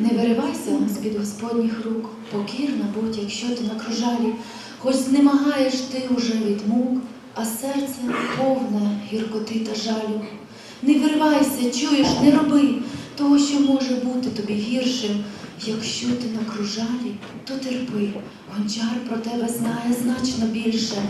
Не виривайся з-під Господніх рук, покірна будь, якщо ти на кружалі, хоч знемагаєш ти уже від мук, а серце повне гіркоти та жалю. Не виривайся, чуєш, не роби того, що може бути тобі гіршим. Якщо ти на кружалі, то терпи, гончар про тебе знає значно більше.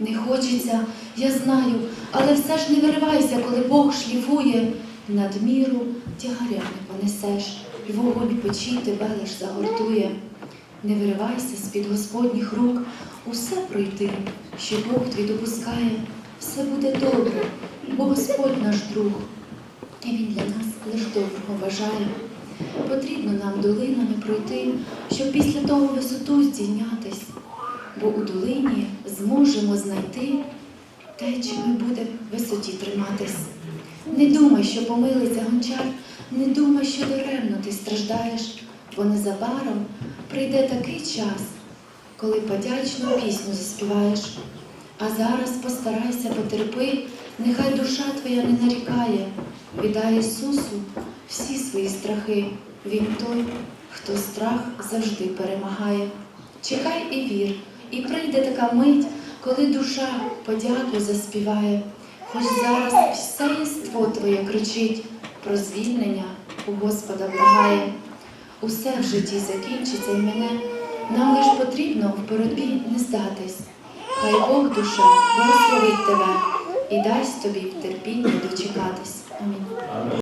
Не хочеться, я знаю, але все ж не виривайся, коли Бог шліфує, надміру тягаря не понесеш, і вогонь печі тебе лиш загортує. Не виривайся з-під Господніх рук, усе пройти, що Бог твій допускає, все буде добре, бо Господь наш друг, і Він для нас лиш доброго бажає. Потрібно нам долинами пройти, щоб після того висоту здійнятись, бо у долині зможемо знайти те, чим ми будемо в висоті триматись. Не думай, що помилиться гончар, не думай, що даремно ти страждаєш, бо незабаром прийде такий час, коли подячну пісню заспіваєш. А зараз постарайся, потерпи, нехай душа твоя не нарікає, віддай Ісусу всі свої страхи. Він той, хто страх завжди перемагає. Чекай і вір, і прийде така мить, коли душа подяку заспіває. Хоч зараз все єство твоє кричить, про звільнення у Господа благає. Усе в житті закінчиться і мене, нам лиш потрібно в боротьбі не здатись. Хай Бог душа благословить тебе і дасть тобі в дочекатись. Амінь.